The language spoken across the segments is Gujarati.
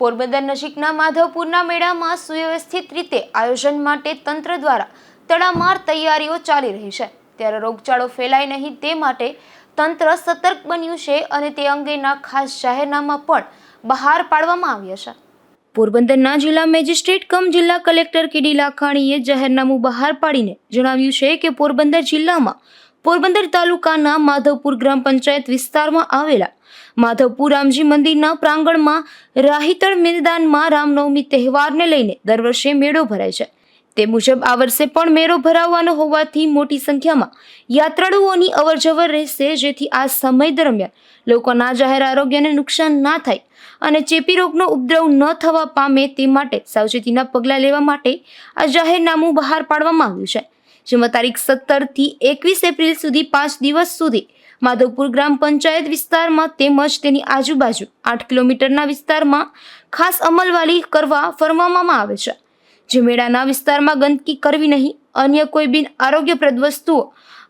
પોરબંદર નજીકના માધવપુરના મેળામાં સુવ્યવસ્થિત રીતે આયોજન માટે તંત્ર દ્વારા તડામાર તૈયારીઓ ચાલી રહી છે. ત્યારે રોગચાળો ફેલાય નહીં તે માટે તંત્ર સતર્ક બન્યું છે અને તે અંગેના ખાસ જાહેરનામા પણ બહાર પાડવામાં આવ્યા છે. પોરબંદરના જિલ્લા મેજિસ્ટ્રેટ કમ જિલ્લા કલેક્ટર કીડી લાખાણીએ જાહેરનામું બહાર પાડીને જણાવ્યું છે કે પોરબંદર જિલ્લામાં પોરબંદર તાલુકાના માધવપુર ગ્રામ પંચાયત વિસ્તારમાં આવેલા માધવપુર રામજી મંદિરના પ્રાંગણમાં રાહિતળ મેદાનમાં રામનવમી તહેવારને લઈને દર વર્ષે મેળો ભરાય છે. તે મુજબ આ વર્ષે પણ મેળો ભરાવવાનો હોવાથી મોટી સંખ્યામાં યાત્રાળુઓની અવરજવર રહેશે, જેથી આ સમય દરમિયાન લોકોના જાહેર આરોગ્યને નુકસાન ના થાય અને ચેપી રોગનો ઉપદ્રવ ન થવા પામે તે માટે સાવચેતીના પગલાં લેવા માટે આ જાહેરનામું બહાર પાડવામાં આવ્યું છે. જેમાં તારીખ સત્તરથી એકવીસ એપ્રિલ સુધી પાંચ દિવસ સુધી માધવપુર ગ્રામ પંચાયત વિસ્તારમાં તેમજ તેની આજુબાજુ આઠ કિલોમીટરના વિસ્તારમાં ખાસ અમલવાલી કરવા ફરમાવવામાં આવે છે. જે મેળાના વિસ્તારમાં ગંદકી કરવી નહીં, અન્ય કોઈ બિન આરોગ્યપ્રદ વસ્તુઓ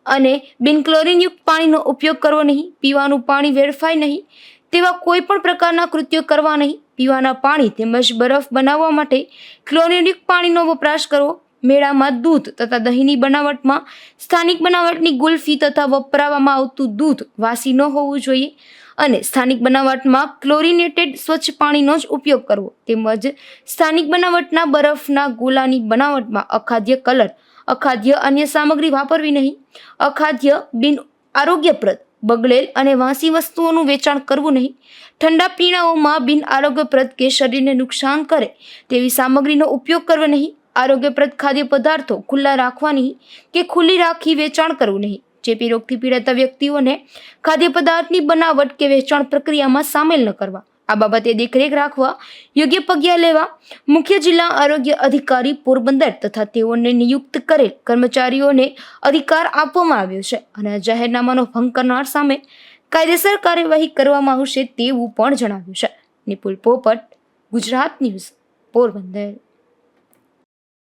અને બિન ક્લોરીનયુક્ત પાણીનો ઉપયોગ કરવો નહીં, પીવાનું પાણી વેડફાય નહીં, તેવા કોઈ પણ પ્રકારના કૃત્યો કરવા નહીં, પીવાના પાણી તેમજ બરફ બનાવવા માટે ક્લોરિનયુક્ત પાણીનો વપરાશ કરવો મેળામાં દૂધ તથા દહીંની બનાવટમાં, સ્થાનિક બનાવટની ગુલ્ફી તથા વપરાવામાં આવતું દૂધ વાસી ન હોવું જોઈએ અને સ્થાનિક બનાવટમાં ક્લોરિનેટેડ સ્વચ્છ પાણીનો જ ઉપયોગ કરવો તેમજ સ્થાનિક બનાવટના બરફના ગોલાની બનાવટમાં અખાદ્ય કલર, અખાદ્ય અન્ય સામગ્રી વાપરવી નહીં. અખાદ્ય બિન આરોગ્યપ્રદ, બગડેલ અને વાસી વસ્તુઓનું વેચાણ કરવું નહીં. ઠંડા પીણાઓમાં બિન આરોગ્યપ્રદ કે શરીરને નુકસાન કરે તેવી સામગ્રીનો ઉપયોગ કરવો નહીં. આરોગ્યપ્રદ ખાદ્ય પદાર્થો ખુલ્લા રાખવા નહીં કે ખુલ્લી રાખી વેચાણ કરવું નહીં. ચેપી રોગથી પીડાતા વ્યક્તિઓને ખાદ્ય પદાર્થની બનાવટ કે વેચાણ પ્રક્રિયામાં સામેલ ન કરવા. આ બાબતે દેખરેખ રાખવા યોગ્ય પગલાં લેવા મુખ્ય જિલ્લા આરોગ્ય અધિકારી પોરબંદર તથા તેઓને નિયુક્ત કરેલ કર્મચારીઓને અધિકાર આપવામાં આવ્યો છે અને જાહેરનામાનો ભંગ કરનાર સામે કાયદેસર કાર્યવાહી કરવામાં આવશે તેવું પણ જણાવ્યું છે. નિપુલ પોપટ, ગુજરાત ન્યૂઝ, પોરબંદર.